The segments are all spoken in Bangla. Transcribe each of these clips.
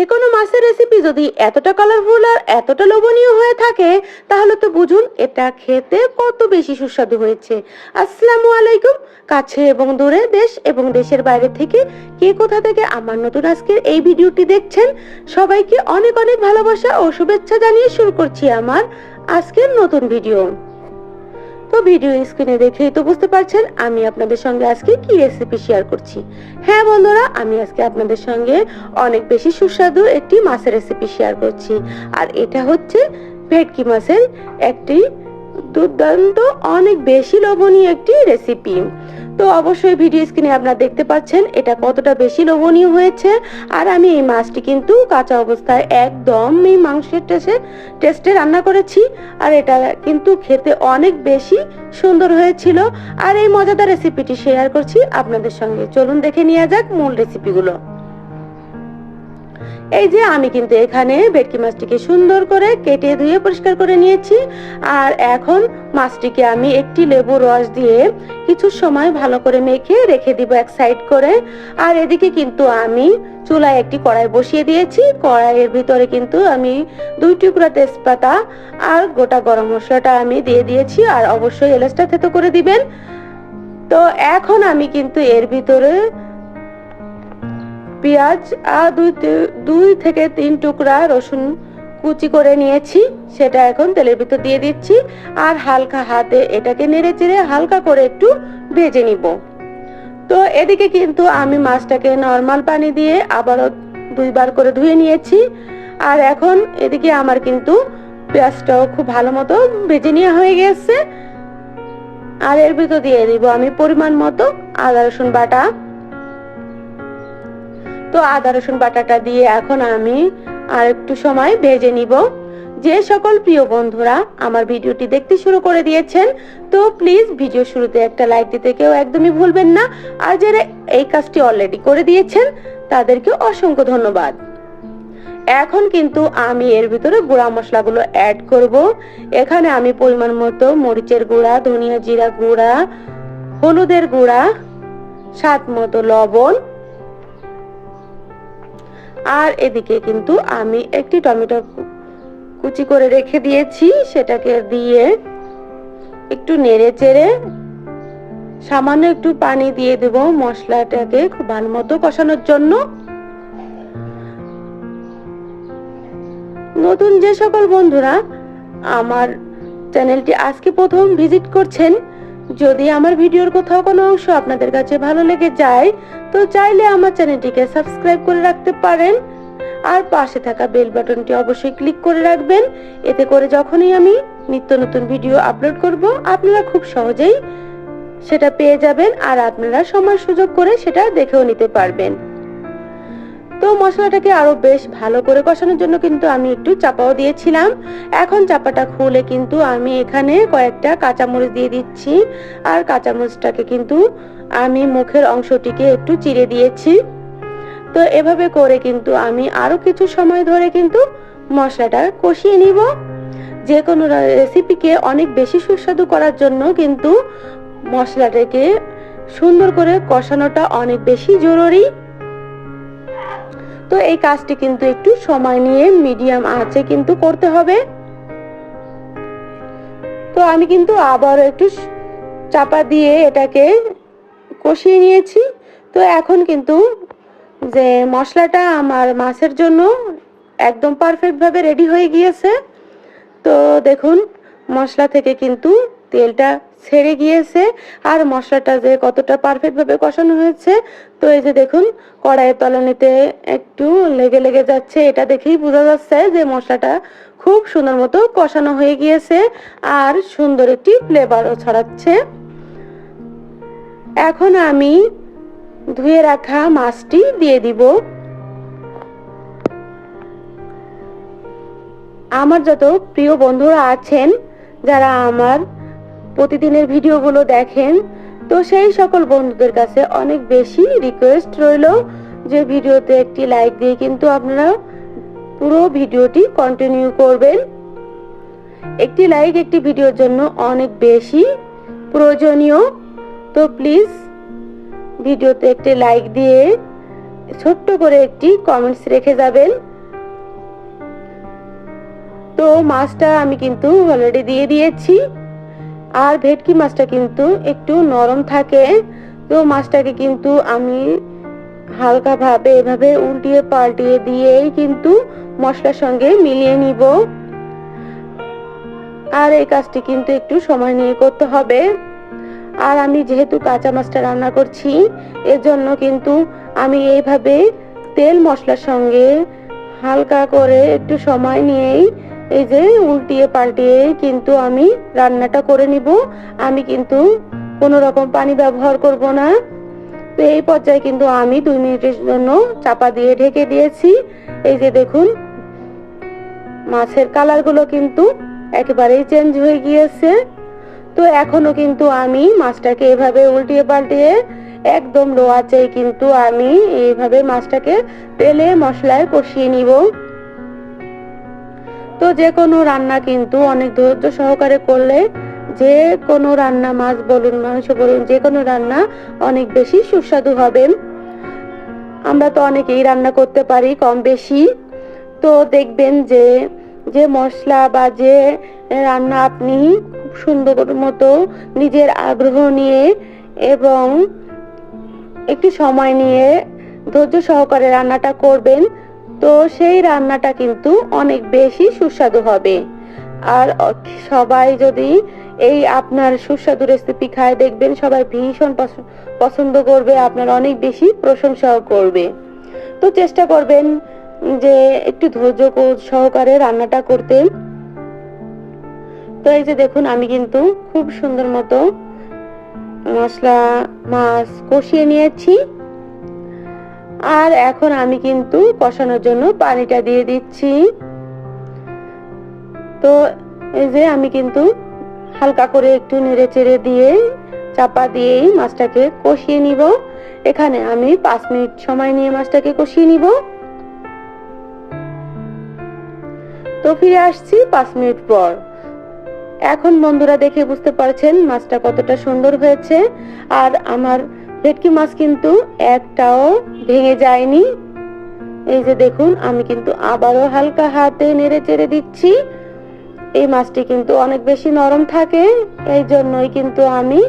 যে কোনো মাছের রেসিপি যদি এতটা কালারফুল আর এতটা লোভনীয় হয়ে থাকে, তাহলে তো বুঝুন এটা খেতে কত বেশি সুস্বাদু হয়েছে। আসসালামু আলাইকুম, কাছে এবং দূরে দেশ এবং দেশের বাইরে থেকে কে কোথা থেকে আমার নতুন আজকের এই ভিডিওটি দেখছেন, সবাইকে অনেক অনেক ভালোবাসা ও শুভেচ্ছা জানিয়ে শুরু করছি আমার আজকের নতুন ভিডিও। তো ভিডিও স্ক্রিনে দেখেই তো বুঝতে পারছেন, আমি আপনাদের সঙ্গে আজকে কি রেসিপি শেয়ার করছি। হ্যাঁ বন্ধুরা, আমি আজকে আপনাদের সঙ্গে অনেক বেশি সুস্বাদু একটি মাছের রেসিপি শেয়ার করছি। আর এটা হচ্ছে ভেটকি মাছের একটি দুর্দান্ত, অনেক বেশি লবণীয় একটি রেসিপি তো অবশ্যই ভিডিও স্ক্রিনে আপনারা দেখতে পাচ্ছেন এটা কতটা বেশি লোভনীয় হয়েছে। আর আমি এই মাছটি কিন্তু কাঁচা অবস্থায় একদম এই মাংসের টেস্টে টেস্টে রান্না করেছি। আর এটা কিন্তু খেতে অনেক বেশি সুন্দর হয়েছিল। আর এই মজাদার রেসিপিটি শেয়ার করছি আপনাদের সঙ্গে। চলুন দেখে নেওয়া যাক মূল রেসিপিগুলো এই যে আমি কিন্তু এখানে ভেটকি মাছটিকে সুন্দর করে কেটে ধুয়ে পরিষ্কার করে নিয়েছি। আর এখন মাছটিকে আমি একটি লেবু রস দিয়ে কিছু সময় ভালো করে মেখে রেখে দিব এক সাইড করে। আর এদিকে কিন্তু আমি চুলায় একটি কড়াই বসিয়ে দিয়েছি। কড়াইয়ের ভিতরে কিন্তু আমি দুই টুকরা তেজপাতা আর গোটা গরম মশলাটা আমি দিয়ে দিয়েছি। আর অবশ্যই এলাচটা থেতো করে দিবেন। তো এখন আমি কিন্তু এর ভিতরে পেঁয়াজ দুই দুই থেকে তিন টুকরা রসুন কুচি করে নিয়েছি, সেটা এখন তেলের ভিতর দিয়ে দিচ্ছি, আর হালকা হাতে এটাকে নেড়ে চেড়ে হালকা করে একটু ভেজে নিব। তো এদিকে কিন্তু আমি মাছটাকে নর্মাল পানি দিয়ে আবারও দুইবার করে ধুয়ে নিয়েছি, আর এখন এদিকে আমার কিন্তু পেঁয়াজটাও খুব ভালো মতো ভেজে নেওয়া হয়ে গেছে। আর এর ভিতর দিয়ে দিব আমি পরিমাণ মতো আদা রসুন বাটা। তো আদা, রসুন, বাটাটা দিয়ে এখন আমি আর একটু সময় ভেজে নিব। যে সকল প্রিয় বন্ধুরা আমার ভিডিওটি দেখতে শুরু করে দিয়েছেন, তো প্লিজ ভিডিও শুরুতে একটা লাইক দিতে কেউ একদমই ভুলবেন না। আর যারা এই কাজটি অলরেডি করে দিয়েছেন, তাদেরকে অসংখ্য ধন্যবাদ। এখন কিন্তু আমি এর ভিতরে গুঁড়া মশলাগুলো অ্যাড করব। এখানে আমি পরিমাণ মতো মরিচের গুঁড়া, ধনিয়া জিরা গুঁড়া, হলুদের গুঁড়া, স্বাদ মতো লবণ আর এদিকে কিন্তু আমি একটি টমেটো কুচি করে রেখে দিয়েছি, সেটাকে দিয়ে একটু নেড়ে চেড়ে সামান্য একটু পানি দিয়ে দেব মশলাটাকে খুব ভালো মতো কষানোর জন্য। নতুন যে সকল বন্ধুরা আমার চ্যানেলটি আজকে প্রথম ভিজিট করছেন যদি আমার ভিডিওর কোথাও কোনো অংশ আপনাদের কাছে ভালো লেগে যায়, তো চাইলে আমার চ্যানেলটিকে সাবস্ক্রাইব করে রাখতে পারেন। আর পাশে থাকা বেল বাটনটি অবশ্যই ক্লিক করে রাখবেন। এতে করে যখনই আমি নিত্য নতুন ভিডিও আপলোড করব, আপনারা খুব সহজেই সেটা পেয়ে যাবেন। আর আপনারা সময় সুযোগ করে সেটা দেখেও নিতে পারবেন। তো মশলাটাকে আরও বেশ ভালো করে কষানোর জন্য কিন্তু আমি একটু চাপাও দিয়েছিলাম। এখন চাপাটা খুলে কিন্তু আমি এখানে কয়েকটা কাঁচামরিচ দিয়ে দিচ্ছি। আর কাঁচামরিচটাকে কিন্তু আমি মুখের অংশটিকে একটু চিড়ে দিয়েছি। তো এভাবে করে কিন্তু আমি আরও কিছু সময় ধরে কিন্তু মশলাটা কষিয়ে নিব। যে কোনো রেসিপিকে অনেক বেশি সুস্বাদু করার জন্য কিন্তু মশলাটাকে সুন্দর করে কষানোটা অনেক বেশি জরুরি। তো এই কাজটি কিন্তু একটু সময় নিয়ে মিডিয়াম আঁচে কিন্তু করতে হবে। তো আমি কিন্তু আবারও একটু চাপা দিয়ে এটাকে কষিয়ে নিয়েছি। তো এখন কিন্তু যে মশলাটা আমার মাছের জন্য একদম পারফেক্ট ভাবে রেডি হয়ে গিয়েছে। তো দেখুন, মশলা থেকে কিন্তু তেলটা ছেড়ে গিয়েছে আর মশলাটা যে কতটা পারফেক্ট ভাবে কষানো হয়েছে, তো এই যে দেখুন, কড়াইয়ের তলানিতে একটু লেগে লেগে যাচ্ছে। এটা দেখেই বোঝা যাচ্ছে যে মশলাটা খুব সুন্দর মতো কষানো হয়ে গিয়েছে আর সুন্দর একটি ফ্লেভারও ছড়াচ্ছে। এখন আমি ধুয়ে রাখা মাছটি দিয়ে দিব। আমার যত প্রিয় বন্ধুরা আছেন, যারা আমার প্রতিদিনের ভিডিওগুলো দেখেন, তো সেই সকল বন্ধুদের কাছে অনেক বেশি রিকোয়েস্ট রইল যে ভিডিওতে একটি লাইক দিয়ে কিন্তু আপনারা পুরো ভিডিওটি কন্টিনিউ করবেন। একটি লাইক একটি ভিডিওর জন্য অনেক বেশি প্রয়োজনীয়। তো প্লিজ ভিডিওতে একটি লাইক দিয়ে ছোট্ট করে একটি কমেন্টস রেখে যাবেন। তো মাছটা আমি কিন্তু অলরেডি দিয়ে দিয়েছি। আর ভেটকি মাছটা কিন্তু একটু নরম থাকে, তো মাছটাকে কিন্তু আমি হালকাভাবে এভাবে উল্টিয়ে পাল্টিয়ে দিয়েই কিন্তু মশলার সঙ্গে মিলিয়ে নিব। আর এই কাজটি কিন্তু একটু সময় নিয়ে করতে হবে। আর আমি যেহেতু কাঁচা মাছটা রান্না করছি এর জন্য কিন্তু আমি এইভাবে তেল মশলার সঙ্গে হালকা করে একটু সময় নিয়েই এই যে উল্টিয়ে পাল্টিয়ে কিন্তু আমি রান্নাটা করে নিব। আমি কিন্তু কোনো রকম পানি ব্যবহার করব না। তো এই পর্যায়ে কিন্তু আমি দুই মিনিটের জন্য চাপা দিয়ে ঢেকে দিয়েছি। এই যে দেখুন, মাছের কালারগুলো কিন্তু একেবারেই চেঞ্জ হয়ে গিয়েছে। তো এখনও কিন্তু আমি মাছটাকে এভাবে উল্টিয়ে পাল্টিয়ে একদম লো কিন্তু আমি এইভাবে মাছটাকে তেলে মশলায় কষিয়ে নিব। তো যে কোনো রান্না কিন্তু অনেক ধৈর্য সহকারে করলে যে কোনো রান্না, মাছ বলুন, মাংস বলুন, যে কোনো রান্না অনেক বেশি সুস্বাদু হবে। আমরা তো অনেকেই রান্না করতে পারি কম বেশি। তো দেখবেন যে যে মশলা বা যে রান্না আপনি খুব সুন্দর মতো নিজের আগ্রহ নিয়ে এবং একটু সময় নিয়ে ধৈর্য সহকারে রান্নাটা করবেন তো সেই রান্নাটা কিন্তু অনেক বেশি সুস্বাদু হবে। আর সবাই যদি এই আপনার সুস্বাদু রেসিপি খায়, দেখবেন সবাই ভীষণ পছ- পছন্দ করবে, আপনার অনেক বেশি প্রশংসাও করবে। তো চেষ্টা করবেন যে একটু ধৈর্য সহকারে রান্নাটা করতে। তো এই যে দেখুন, আমি কিন্তু খুব সুন্দর মতো মশলা, মাছ কষিয়ে নিয়েছি। আর এখন আমি কিন্তু কষানোর জন্য পানিটা দিয়ে দিচ্ছি। তো এই যে আমি কিন্তু হালকা করে একটু নেড়ে চেড়ে দিয়ে চাপা দিয়েই মাছটাকে কষিয়ে নিব। এখানে আমি পাঁচ মিনিট সময় নিয়ে মাছটাকে কষিয়ে নিব। তো ফিরে আসছি পাঁচ মিনিট পর। এখন বন্ধুরা দেখে বুঝতে পারছেন মাছটা কতটা সুন্দর হয়েছে। আর আমার ভেটকি মাছ কিন্তু একটাও ভেঙে যায়নি। এই যে দেখুন, আমি কিন্তু আবারও হালকা হাতে নেড়ে চেড়ে দিচ্ছি। এই মাছটি কিন্তু অনেক বেশি নরম থাকে, এই জন্যই কিন্তু আমি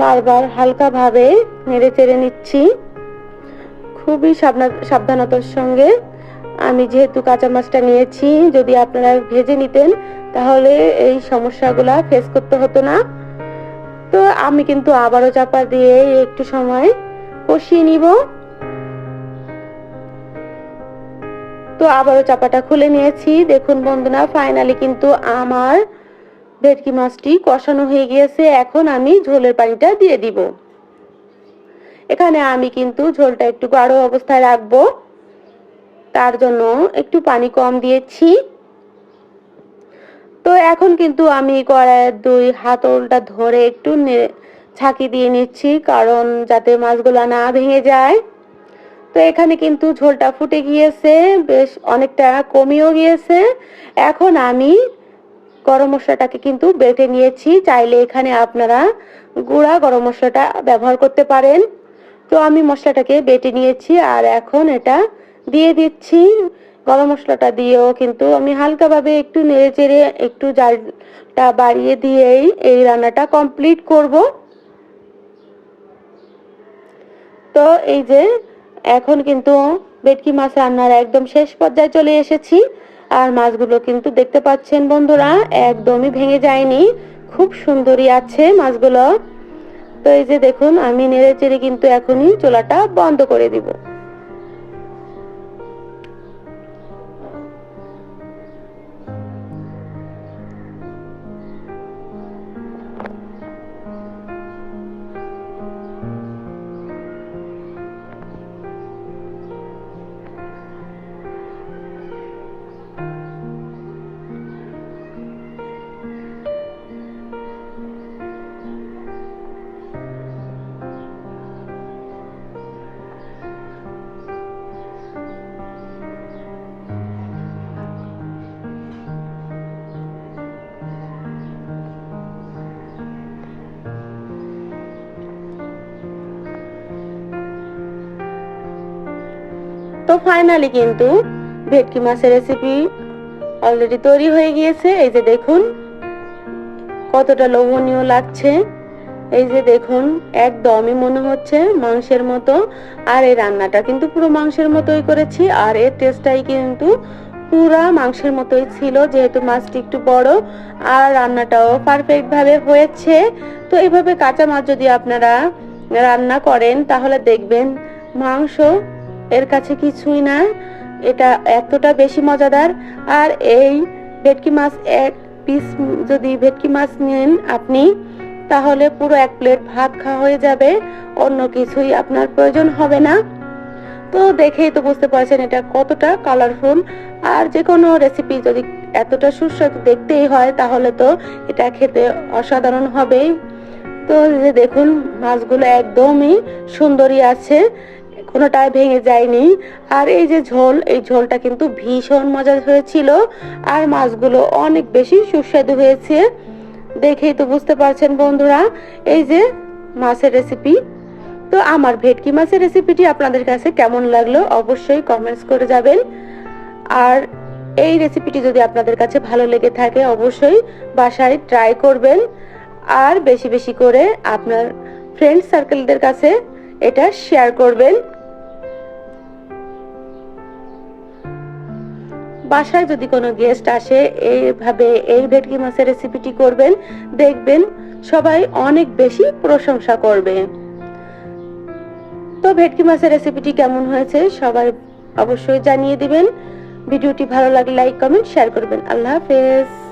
বারবার হালকা ভাবে নেড়ে চেড়ে নিচ্ছি। খুবই সাবধানতার সঙ্গে আমি যেহেতু কাঁচা মাছটা নিয়েছি, যদি আপনারা ভেজে নিতেন, তাহলে এই সমস্যাগুলা ফেস করতে হতো না। তো আমি কিন্তু আবারও চাপা দিয়ে একটু সময় কষিয়ে নিব। তো আবারও চাপাটা খুলে নিয়েছি। দেখুন বন্ধুরা ফাইনালি কিন্তু আমার ভেটকি মাছটি কষানো হয়ে গিয়েছে। এখন আমি ঝোলের পানিটা দিয়ে দিব। এখানে আমি কিন্তু ঝোলটা একটু গাঢ় অবস্থায় রাখব। তার জন্য একটু পানি কম দিয়েছি। তো এখন কিন্তু আমি কড়াইয়ের দুই হাতলটা ধরে একটু ছাঁকি দিয়ে নিচ্ছি, কারণ যাতে মাছগুলো না ভেঙে যায়। তো এখানে কিন্তু ঝোলটা ফুটে গিয়েছে, বেশ অনেকটা কমিয়েও গিয়েছে। এখন আমি গরম মশলাটাকে কিন্তু বেটে নিয়েছি, চাইলে এখানে আপনারা গুঁড়া গরম মশলাটা ব্যবহার করতে পারেন। তো আমি মশলাটাকে বেটে নিয়েছি, আর এখন এটা দিয়ে দিচ্ছি। গরম মশলাটা দিয়েও কিন্তু আমি হালকাভাবে একটু নেড়ে চেড়ে একটু জালটা বাড়িয়ে দিয়েই এই রান্নাটা কমপ্লিট করব। তো এই যে এখন কিন্তু ভেটকি মাছ রান্নার একদম শেষ পর্যায়ে চলে এসেছি। আর মাছগুলো কিন্তু দেখতে পাচ্ছেন বন্ধুরা, একদমই ভেঙে যায়নি। খুব সুন্দরই আছে মাছগুলো। তো এই যে দেখুন, আমি নেড়ে চেড়ে কিন্তু এখনই চোলাটা বন্ধ করে দিব। তো ফাইনালি কিন্তু ভেটকি মাছের রেসিপি অলরেডি তৈরি হয়ে গিয়েছে। এই যে দেখুন, কতটা লোভনীয় লাগছে। এই যে দেখুন, একদমই মনে হচ্ছে মাংসের মতো। আর এই রান্নাটা কিন্তু পুরো মাংসের মতোই করেছি। আর এর টেস্টটাই কিন্তু পুরা মাংসের মতোই ছিল, যেহেতু মাছটি একটু বড়। আর রান্নাটাও পারফেক্ট ভাবে হয়েছে। তো এইভাবে কাঁচা মাছ যদি আপনারা রান্না করেন, তাহলে দেখবেন মাংস এর কাছে কিছুই না। এটা এতটা বেশি মজাদার। আর এই ভেটকি মাছ এক পিস যদি ভেটকি মাছ নেন আপনি, তাহলে পুরো এক প্লেট ভাত খাওয়া হয়ে যাবে। অন্য কিছুই আপনার প্রয়োজন হবে না। তো দেখেই তো বুঝতে পারছেন এটা কতটা কালারফুল আর যে কোনো রেসিপি যদি এতটা সুস্বাদু দেখতেই হয়, তাহলে তো এটা খেতে অসাধারণ হবেই। তো দেখুন, মাছগুলো একদমই সুন্দরী আছে। কোনোটাই ভেঙে যায়নি। আর এই যে ঝোল, এই ঝোলটা কিন্তু ভীষণ মজা হয়েছিল আর মাছগুলো অনেক বেশি সুস্বাদু হয়েছে। দেখেই তো বুঝতে পারছেন বন্ধুরা, এই যে মাছের রেসিপি তো আমার ভেটকি মাছের রেসিপিটি আপনাদের কাছে কেমন লাগল অবশ্যই কমেন্টস করে যাবেন। আর এই রেসিপিটি যদি আপনাদের কাছে ভালো লেগে থাকে অবশ্যই বাসায় ট্রাই করবেন। আর বেশি বেশি করে আপনার ফ্রেন্ড সার্কেলদের কাছে এটা শেয়ার করবেন। বাসায় যদি কোনো গেস্ট আসে, এইভাবে এই ভেটকি মাছের রেসিপিটি করবেন, দেখবেন সবাই অনেক বেশি প্রশংসা করবে। তো ভেটকি মাছের রেসিপিটি কেমন হয়েছে সবাই অবশ্যই জানিয়ে দিবেন। ভিডিওটি ভালো লাগলে লাইক কমেন্ট শেয়ার করবেন। আল্লাহ হাফেজ।